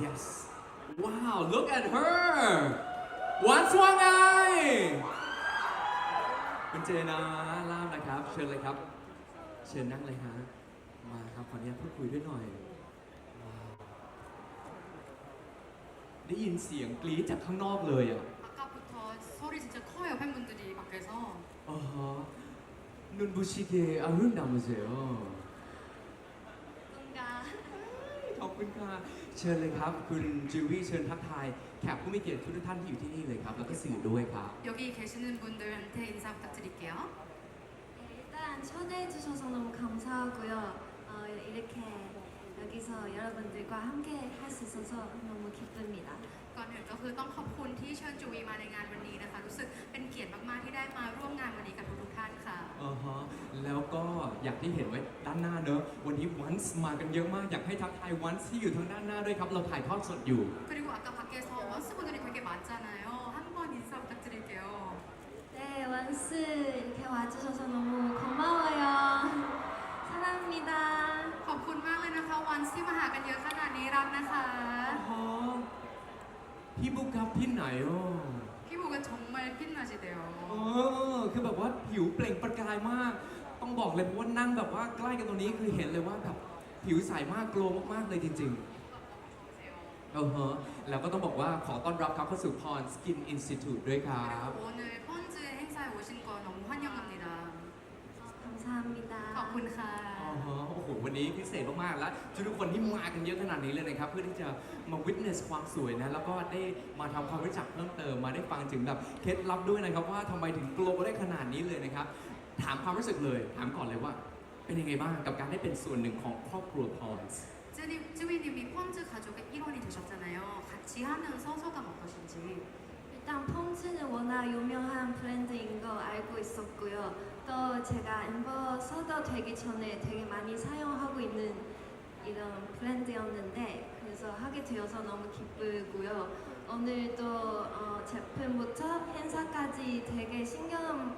yes yes wow look at her หวานสว่างไงคุณเจนะล่ามนะครับ เชิญเลยครับ เชิญนั่งเลยฮะ มาครับ ขออนุญาตพูดคุยด้วยหน่อยว้าวได้ยินเสียงกรี๊ดจากข้างนอกเลยอ่ะ 아까부터 소리 진짜 커요 팬분들이 밖에서 อ๋อฮะนุ่นบุชิเกอารุณดามุเซโอ ขอบคุณค่ะ เชิญเลยครับ คุณจิววี่เชิญทักทายแขกผู้มีเกียรติทุกท่านที่อยู่ที่นี่เลยครับ แล้วก็สื่อด้วยครับ 여기 계시는 분들한테 인사 부탁드릴게요. 네, 일단 초대해 주셔서 너무 감사하고요. 어, 이렇게 여기서 여러분들과 함께 할 수 있어서 너무 기쁩니다. ก่อนอื่นก็คือต้องขอบคุณที่เชิญจูวีมาในงานวันนี้นะคะ รู้สึกเป็นเกียรติมากๆที่ได้มาร่วมงานวันนี้กับทุกๆท่านค่ะ อ่าฮะ แล้วก็อย่างที่เห็นไว้ด้านหน้าเนอะ วันนี้วันส์มากันเยอะมาก อยากให้ทักทายวันส์ที่อยู่ทางด้านหน้าด้วยครับ เราถ่ายทอดสดอยู่ 그리고 아까 밖에서 원스 분들이 되게 많잖아요. 한번 인사 부탁드릴게요. 네, 원스 이렇게 와주셔서 너무 고마워요. 사랑합니다. นะคะวันที่มาหากันเยอะขนาดนี้รักนะคะ อ๋อพี่บุ๊กครับที่ไหนอ่ะ 피부가 정말 빛나시대요. เออคือแบบว่าผิวเปล่งประกายมาก ต้องบอกเลยเพราะว่านั่งแบบว่าใกล้กันตรงนี้คือเห็นเลยว่าแบบผิวใสมากโกลมากๆเลยจริงๆเออฮะแล้วก็ต้องบอกว่าขอต้อนรับครับเข้าสู่พรสกินอินสติทูตด้วยครับ 그리고 오늘 펀즈 행사에 오신 거 너무 무 환영합니다. 어, 감사합니다. ขอบคุณค่ะ อ๋อฮะโอ้โห วันนี้พิเศษมากๆ แล้วทุกๆคนที่มากันเยอะขนาดนี้เลยนะครับ เพื่อที่จะมาวิ t เนสความสวยนะ แล้วก็ได้มาทำความรู้จักเพิ่มเติม มาได้ฟังถึงแบบเคล็ดลับด้วยนะครับ ว่าทำไมถึงโกลได้ขนาดนี้เลยนะครับ ถามความรู้สึกเลย ถามก่อนเลยว่า เป็นยังไงบ้างกับการได้เป็นส่วนหนึ่งของครอบครัวพรส์ 쯔니, 쯔위님이 펀즈 가족의 일원이 되셨잖아요. 같이 하는 서소감 어떠신지. 일단 펑즈는 워낙 유명한 브랜드인 거 알고 있었고요. 또 제가 엠버서더 되기 전에 되게 많이 사용하고 있는 이런 브랜드였는데 그래서 하게 되어서 너무 기쁘고요. 오늘 또 어, 제품부터 행사까지 되게 신경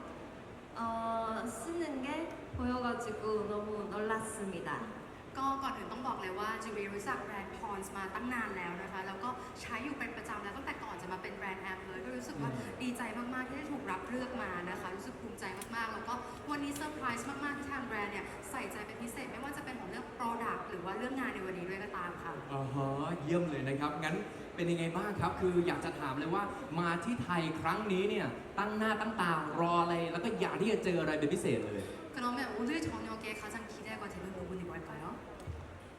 어, 쓰는 게 보여가지고 너무 놀랐습니다. ก็ก่อนอื่นต้องบอกเลยว่าจูวีรู้จักแบรนด์พอนส์มาตั้งนานแล้วนะคะ แล้วก็ใช้อยู่เป็นประจำแล้วตั้งแต่ก่อนจะมาเป็นแบรนด์แอมเลย ก็รู้สึกว่าดีใจมากๆที่ได้ถูกรับเลือกมานะคะ รู้สึกภูมิใจมากๆ แล้วก็วันนี้เซอร์ไพรส์มากๆที่ทางแบรนด์เนี่ยใส่ใจเป็นพิเศษไม่ว่าจะเป็นของเรื่อง Product หรือว่าเรื่องงานในวันนี้ด้วยก็ตามค่ะ อ๋อฮะเยี่ยมเลยนะครับ งั้นเป็นยังไงบ้างครับ คืออยากจะถามเลยว่ามาที่ไทยครั้งนี้เนี่ย ตั้งหน้าตั้งตารออะไร แล้วก็อยากที่จะเจออะไรเป็นพิเศษเลย 그러면 오늘 저녁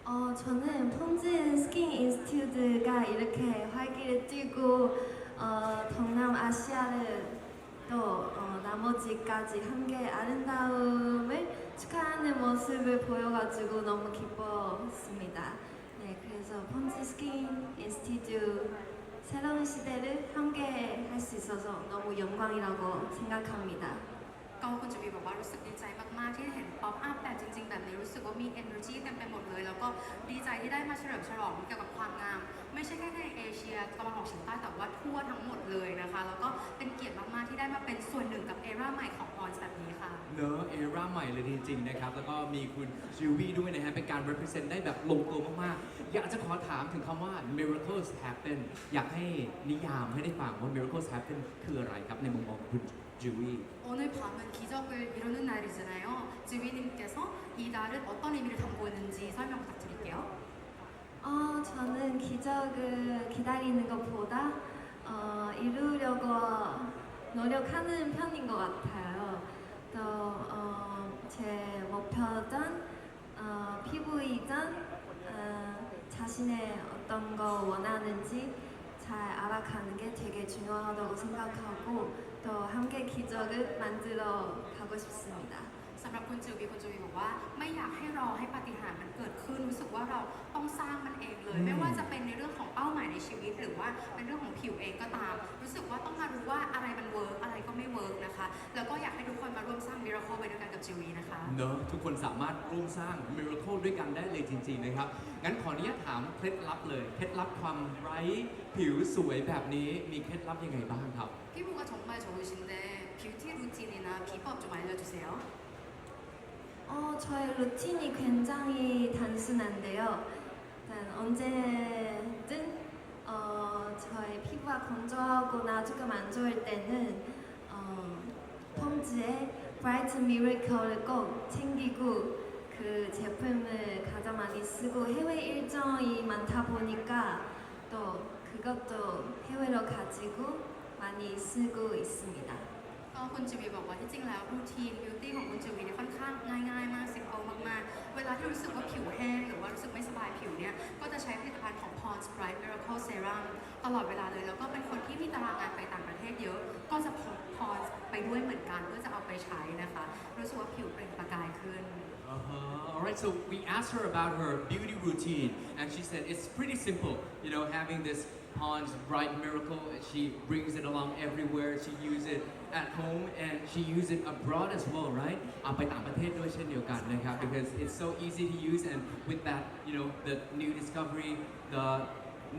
어, 저는 폰즈 스킨 인스티튜드가 이렇게 활기를 띠고 어, 동남아시아를 또 어, 나머지까지 함께 아름다움을 축하하는 모습을 보여가지고 너무 기뻤습니다. 네, 그래서 폰즈 스킨 인스티튜트 새로운 시대를 함께 할 수 있어서 너무 영광이라고 생각합니다. ก็คุณจูบีบอกว่ารู้สึกดีใจมาก ๆ ที่เห็นป๊อปอัพแบบจริง ๆ แบบนี้รู้สึกว่ามี energy เต็มไปหมดเลย แล้วก็ดีใจที่ได้มาเฉลิมฉลองเกี่ยวกับความงาม ไม่ใช่แค่ในเอเชียตะวันออกเฉียงใต้แต่ว่าทั่วทั้งหมดเลยนะคะ แล้วก็เป็นเกียรติมาก ๆ ที่ได้มาเป็นส่วนหนึ่งกับเอราใหม่ของพอนแบบนี้ค่ะ เนอะเอราใหม่เลยจริง ๆ นะครับ แล้วก็มีคุณจิววี่ด้วยนะฮะ เป็นการ represent ได้แบบลงตัวมาก ๆ อยากจะขอถามถึงคำว่า miracles happen อยากให้นิยามให้ได้ฟังว่า miracles happen คืออะไรครับในมุมมองของคุณ 주위 오늘 밤은 기적을 이루는 날이잖아요. 주위님께서 이 날은 어떤 의미를 담고 있는지 설명 부탁드릴게요. 어, 저는 기적을 기다리는 것보다 어, 이루려고 노력하는 편인 것 같아요. 또, 어, 목표든, 어, 피부이든, 어, 자신의 어떤 거 원하는지 잘 알아가는 게 되게 중요하다고 생각하고, 또 함께 기적을 만들어 가고 싶습니다. สำหรับคุณจิวบีคุณจิวบีบอกว่าไม่อยากให้รอให้ปาฏิหาริย์มันเกิดขึ้นรู้สึกว่าเราต้องสร้างมันเองเลย อืม ไม่ว่าจะเป็นในเรื่องของเป้าหมายในชีวิต หรือว่าเป็นเรื่องของผิวเองก็ตาม รู้สึกว่าต้องมารู้ว่าอะไรมันเวิร์กอะไรก็ไม่เวิร์ก ลไปด้วยกันกับจิวีนะคะ เนอะทุกคนสามารถร่วมสร้าง miracle ด้วยกันได้เลยจริง ๆ นะครับ งั้นขออนุญาตถามเคล็ดลับเลย เคล็ดลับความไร้ผิวสวยแบบนี้มีเคล็ดลับยังไงบ้างครับ 피부가 정말 좋으신데 뷰티 루틴이나 비법 좀 알려주세요. 어, 저의 루틴이 굉장히 단순한데요. 일단 언제든 어, 저의 피부가 건조하거나 조금 안 좋을 때는 어, 폼즈의 브라이트 미래클을 꼭 챙기고 그 제품을 가장 많이 쓰고 해외 일정이 많다 보니까 또 그것도 해외로 가지고 많이 쓰고 있습니다. ก็คุณจวีบอกว่าที่จริงแล้วรูทีนบิวตี้ของคุณจวีเนี่ยค่อนข้างง่ายๆมากซิมเปิลมากๆ เวลาที่รู้สึกว่าผิวแห้งหรือว่ารู้สึกไม่สบายผิวเนี่ย ก็จะใช้ผลิตภัณฑ์ของ Pond's Bright Miracle Serum ตลอดเวลาเลย แล้วก็เป็นคนที่มีตารางงานไปต่างประเทศเยอะ ก็จะพก Pond's ไปด้วยเหมือนกันเพื่อจะเอาไปใช้นะคะ รู้สึกว่าผิวเปล่งประกายขึ้น Uh-huh. All right, so we asked her about her beauty routine, and she said it's pretty simple. You know, having this Pond's Bright Miracle, and she brings it along everywhere. She uses it at home, and she uses it abroad as well, right? เอาไปต่างประเทศด้วยเช่นเดียวกันนะครับ because it's so easy to use, and with that, you know, the new discovery, the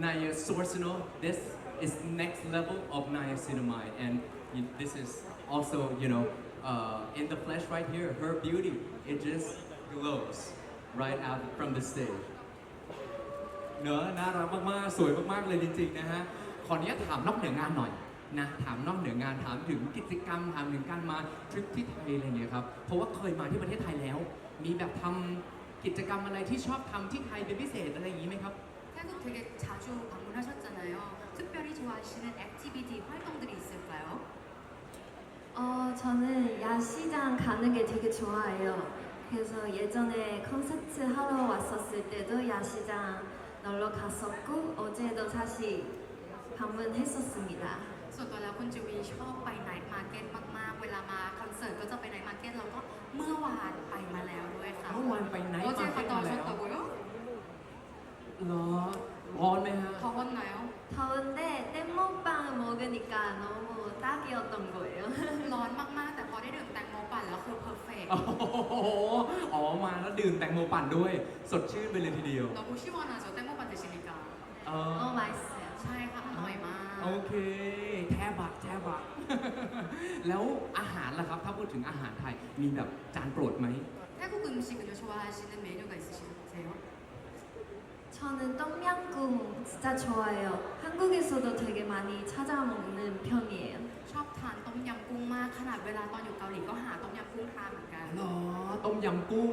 niacinamide, this is next level of niacinamide, and you- this is also, you know, uh, in the flesh right here, her beauty, it just glows right out from the stage. เนอะน่ารักมากๆ สวยมากๆ เลยจริงๆ นะฮะ ขออนุญาตถามนอกเหนืองานหน่อย นะ ถามนอกเหนืองาน ถามถึงกิจกรรม ถามถึงการมาทริปที่ไทยอะไรอย่างเงี้ยครับ เพราะว่าเคยมาที่ประเทศไทยแล้ว มีแบบทำกิจกรรมอะไรที่ชอบทำที่ไทยเป็นพิเศษอะไรอย่างงี้ไหมครับ 태국 되게 자주 방문하셨잖아요. 특별히 좋아하시는 액티비티 활동들이 있을까요? 어, 저는 야시장 가는 게 되게 좋아해요. 그래서 예전에 콘서트 하러 왔었을 때도 야시장 놀러 갔었고 어제도 사실 방문했었습니다. ส่วนตัวแล้วคุณจิวีชอบไปไนท์มาร์เก็ตมากๆ เวลามาคอนเสิร์ตก็จะไปไนท์มาร์เก็ตแล้วก็เมื่อวานไปมาแล้วด้วยค่ะ เมื่อวานไปไนท์ 어제 มาร์เก็ต 갔다 มาแล้ว 오셨다고요? เหรอ ร้อนไหมฮะ 더웠나요? 더운데 땜먹빵을 먹으니까 너무 딱이었던 거예요. ร้อนมากๆ แต่พอได้ดื่มแตงโมปั่นแล้วคือเพอร์เฟก โอ้โหอ๋อ มาแล้วดื่มแตงโมปั่นด้วย สดชื่นไปเลยทีเดียว 너무 시원하죠? 땡모ปั่ 드시니까 เอ 너무 อ 맛있어 โอเค แทบักแทบัก แล้วอาหารล่ะครับ ถ้าพูดถึงอาหารไทย มีแบบจานโปรดไหม 태국 음식은요 좋아하시는 메뉴가 있으세요? 저는 똠양꿍 진짜 좋아해요. 한국에서도 되게 많이 찾아 먹는 편이에요. ชอบทานต้มยำกุ้งมาก ขนาดเวลาตอนอยู่เกาหลีก็หาต้มยำกุ้งทานเหมือนกัน หรอ ต้มยำกุ้ง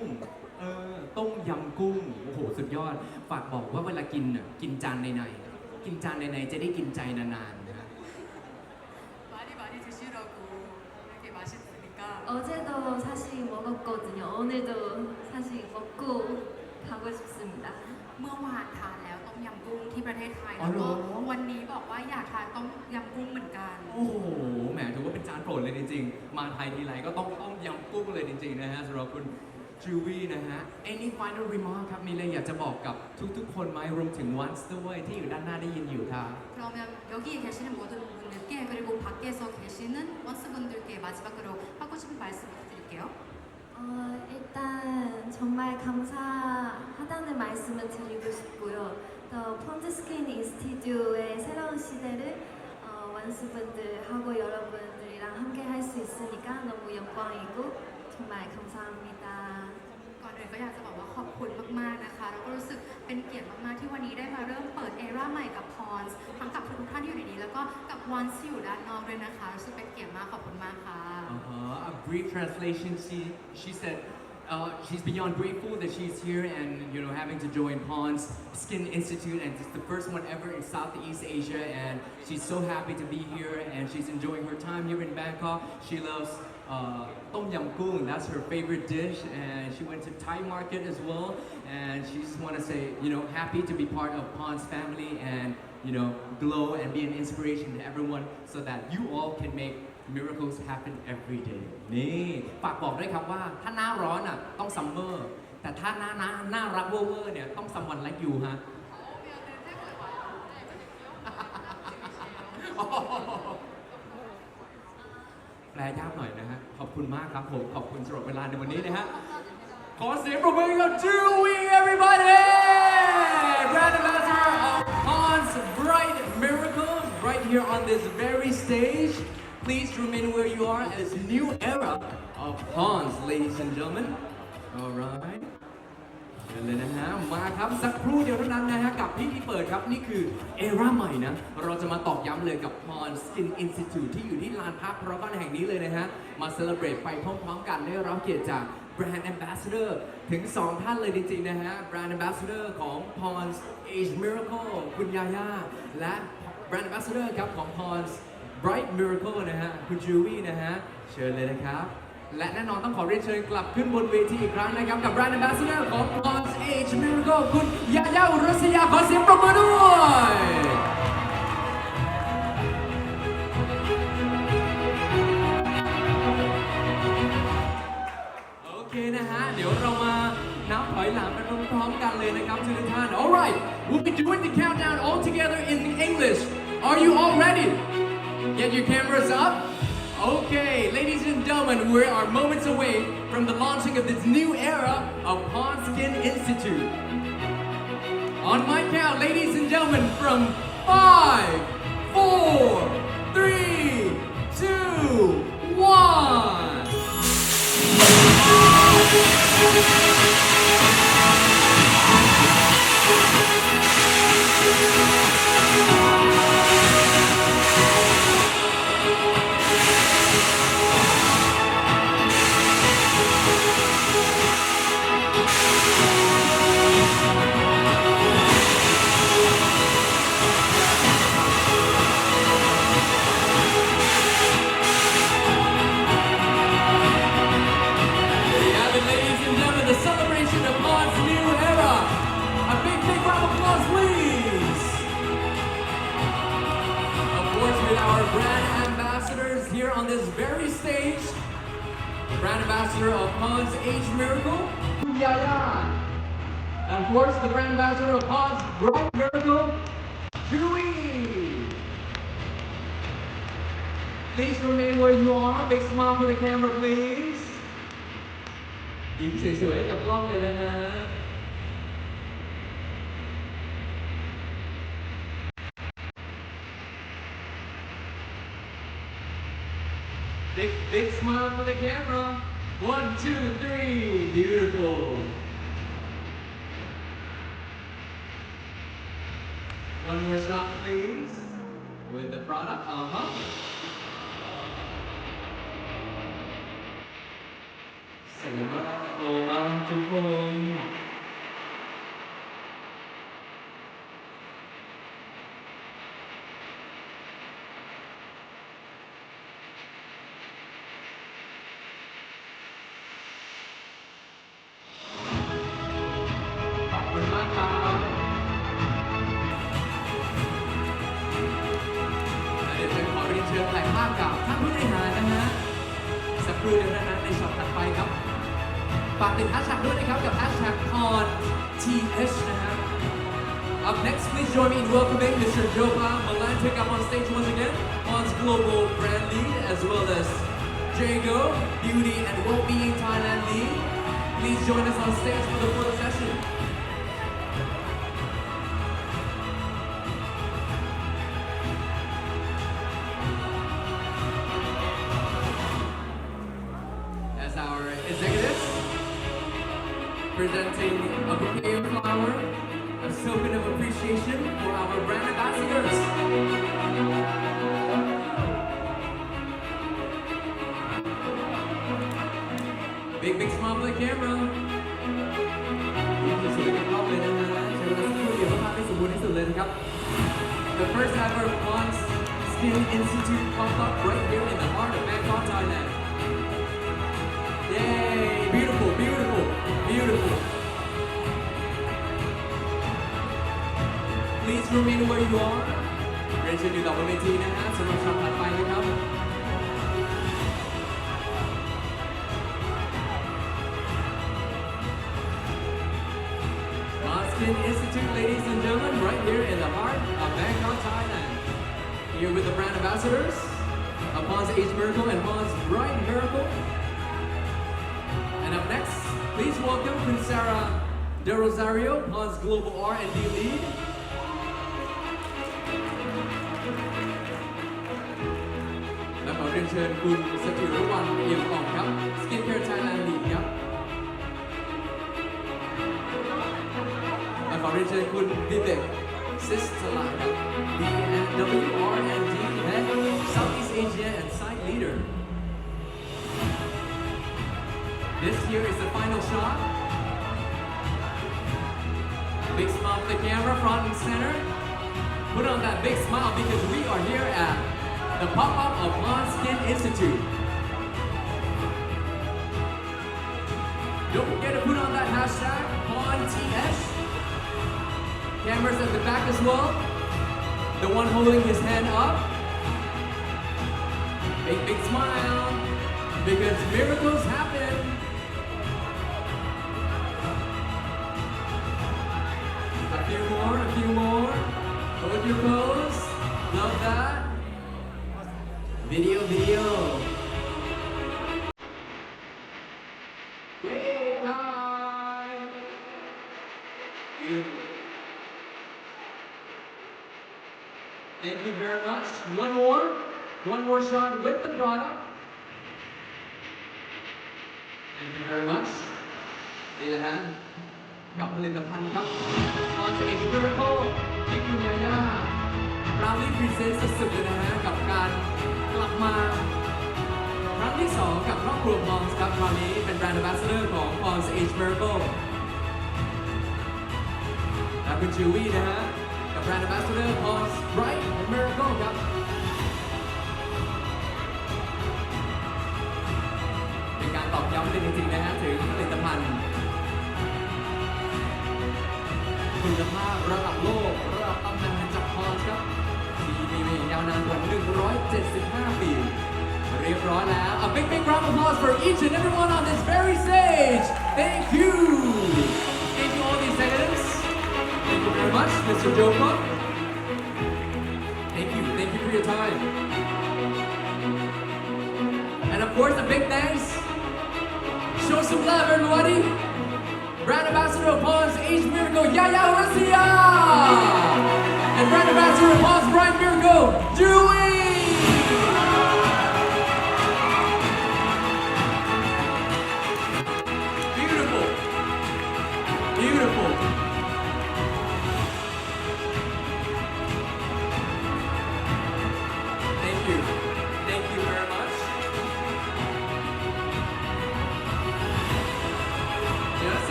เออ ต้มยำกุ้ง โอ้โห สุดยอด ฝากบอกว่าเวลากินน่ะ กินจานในๆ กินจานในๆจะได้กินใจนานๆนะฮะ 많이 많이 드시라고 이렇게 맛있으니까 어제도 사실 먹었거든요. 오늘도 사실 먹고 가고 싶습니다. เมื่อวานทานแล้วต้มยำกุ้งที่ประเทศไทย อ๋อ แล้ว เหร ก็ อ วันนี้บอกว่าอยากทานต้มยำกุ้งเหมือนกัน โอ้โห แหม ถือว่าเป็นจานโปรดเลยจริงๆ มาไทยทีไรก็ต้องต้มยำกุ้งเลยจริงๆ นะฮะสำหรับคุณ จูวี่นะฮะ any final remark ครับ มีอะไรอยากจะบอกกับทุกๆ คนไหมรวมถึงวันส์ด้วยที่อยู่ด้านหน้าได้ยินอยู่ครับ 그러면 여기 계시는 모든 분들께 그리고 밖에서 계시는 원스분들께 마지막으로 하고 싶은 말씀 부탁드릴게요. 어, 일단 정말 감사하다는 말씀을 드리고 싶고요. 또 폰즈 스킨 인스티튜의 새로운 시대를 어, 원수분들하고 여러분들이랑 함께 할 수 있으니까 너무 영광이고 หมายคำสร้างมิตา ก่อนอื่นก็อยากจะบอกว่าขอบคุณมากๆนะคะ แล้วก็รู้สึกเป็นเกียรติมากๆที่วันนี้ได้มาเริ่มเปิดเอราใหม่กับพรส์ทั้งกับทุกท่านอยู่ในนี้ แล้วก็กับวันซิลอด้านนอกด้วยนะคะรู้สึกเป็นเกียรติมากขอบคุณมากค่ะ Uh-huh. A brief translation. She, she said, uh, she's beyond grateful that she's here and you know having to join Pond's Skin Institute and it's the first one ever in Southeast Asia and she's so happy to be here and she's enjoying her time here in Bangkok. She loves uh, Tom Yam Goong. That's her favorite dish and she went to Thai market as well and she just want to say you know happy to be part of Pond's family and you know glow and be an inspiration to everyone so that you all can make miracles happen every day นี่ฝากบอกด้วยครับว่าถ้าหน้าร้อนอะต้องซัมเมอร์แต่ถ้าหน้าหน้าหน้ารักเวอร์เนี่ยต้องซัมวันไลค์ยูฮะ แปลยากหน่อยนะฮะ ขอบคุณมากครับผม ขอบคุณสำหรับเวลาในวันนี้นะฮะ ขอเสียงปรบมือกับ Chewy everybody brand ambassador of Hans Bright Miracle right here on this very stage please remain where you are as new era of Hans ladies and gentlemen alright เชิญเลยนะฮะ มาครับ สักครู่เดียวเท่านั้นนะฮะ กับพี่ที่เปิดครับ นี่คือเอราใหม่นะ เราจะมาตอกย้ำเลยกับ Pon Skin Institute ที่อยู่ที่ลานพักพารากอนแห่งนี้เลยนะฮะ มาเซเลบรตไปพร้อมๆกันได้รับเกียรติจากแบรนด์ Ambassador ถึง 2 ท่านเลยจริงๆนะฮะ แบรนด์ Ambassador ของ Pond's Age Miracle คุณยาย่าและแบรนด์ Ambassador ครับของ Pond's Bright Miracle นะฮะคุณจูวี่นะฮะเชิญเลยนะครับ และแน่นอนต้องขอเรียนเชิญกลับขึ้นบนเวทีอีกครั้งนะครับ กับแบรนด์ Ambassador ของ Pond's Age Miracle คุณยาย่าอุรัสยาขอเสียงปรบมือด้วยโอเคนะฮะเดี๋ยวเรามานับถอยหลังไปพร้อมๆกันเลยนะครับทุกท่าน Alright we'll be doing the countdown all together in English Are you all ready Get your cameras up. Okay ladies and gentlemen we are moments away from the launching of this new era of Pawn Skin Institute. On my count ladies and gentlemen from five this very stage. Brand ambassador of Bond's Age Miracle, Yaya. And of course, the brand ambassador of Bond's Bright Miracle, Chewy. Please remain where you are. Big smile for the camera, please. ยิ้มสวยๆกับกล้องเลยนะฮะ Big, big smile for the camera. One, two, three. Beautiful. One more shot, please, with the product. Uh-huh. Salamat po ang tubong. ายภาพกับท่านผู้บริหารนะฮะ สักครู่เดียวนะฮะในช็อตถัดไปครับ ฝากติดแฮชแท็กด้วยนะครับ กับ hashtag con th นะฮะ Up next, please join me in welcoming Mr. Jopa Malantic up on stage once again, On's global brand lead, as well as Jago, Beauty and Well-being Thailand lead. Please join us on stage for the photo session. as our executives, presenting a bouquet of flowers, a token of appreciation for our brand ambassadors. Big, big smile for the camera. The first ever Bond Skin Institute pop up right here in the heart of Bangkok, Thailand. Beautiful, beautiful, beautiful. Please remain where you are. เรียนเชิญอยู่ต่อบนเวทีนะฮะสำหรับช็อตถัดไปนะครับ Boston Institute, ladies and gentlemen, right here in the heart of Bangkok, Thailand. Here with the brand ambassadors of Pond's Age Miracle and Pond's Bright Miracle. And up next, please welcome Prince Sarah De Rosario, Pond's Global R&D lead. และขอเรียนเชิญคุณสถิรวรรณเอี่ยมอ่องครับ Skincare Thailand Lead ครับ เรียนเชิญคุณวิเบกซิสตลาครับ BNWRND Head Southeast Asia and Site Leader this here is the final shot Big smile for the camera, front and center. Put on that big smile because we are here at the pop-up of Mon Skin Institute. Don't forget to put on that hashtag PonTS. Cameras at the back as well. The one holding his hand up. Big, big smile. Because miracles happen. few more, a few more. Hold your pose. Love that. Video, video. Hey, Thank you very much. One more. One more shot with the product. Thank you very much. Need a hand. กับผลิตภัณฑ์ครับ On the Miracle ที่คุณยาย่า proudly present สุดๆเลยนะฮะกับการกลับมาครั้งที่ 2 กับครอบครัว Pons ครับคราวนี้เป็นแบรนด์ ambassador ของ Pons Age Miracle และคุณจิววี่นะฮะกับแบรนด์ ambassador Pons Bright Miracle ครับเป็นการตอกย้ำจริงๆนะฮะถึงผลิตภัณฑ์ คุณภาพระดับโลก ระดับตำนานจากพอนครับที่มีมาอย่างยาวนานกว่า 175 ปี เรียบร้อยแล้ว A big big round of applause for each and everyone on this very stage Thank you Thank you all the executives Thank you very much Mr. Joko Thank you Thank you for your time And of course a big thanks Show some love everybody Brand Ambassador Pons Age Miracle, Yaya Horacia! And Brand Ambassador Pons Bright Miracle, Dewey!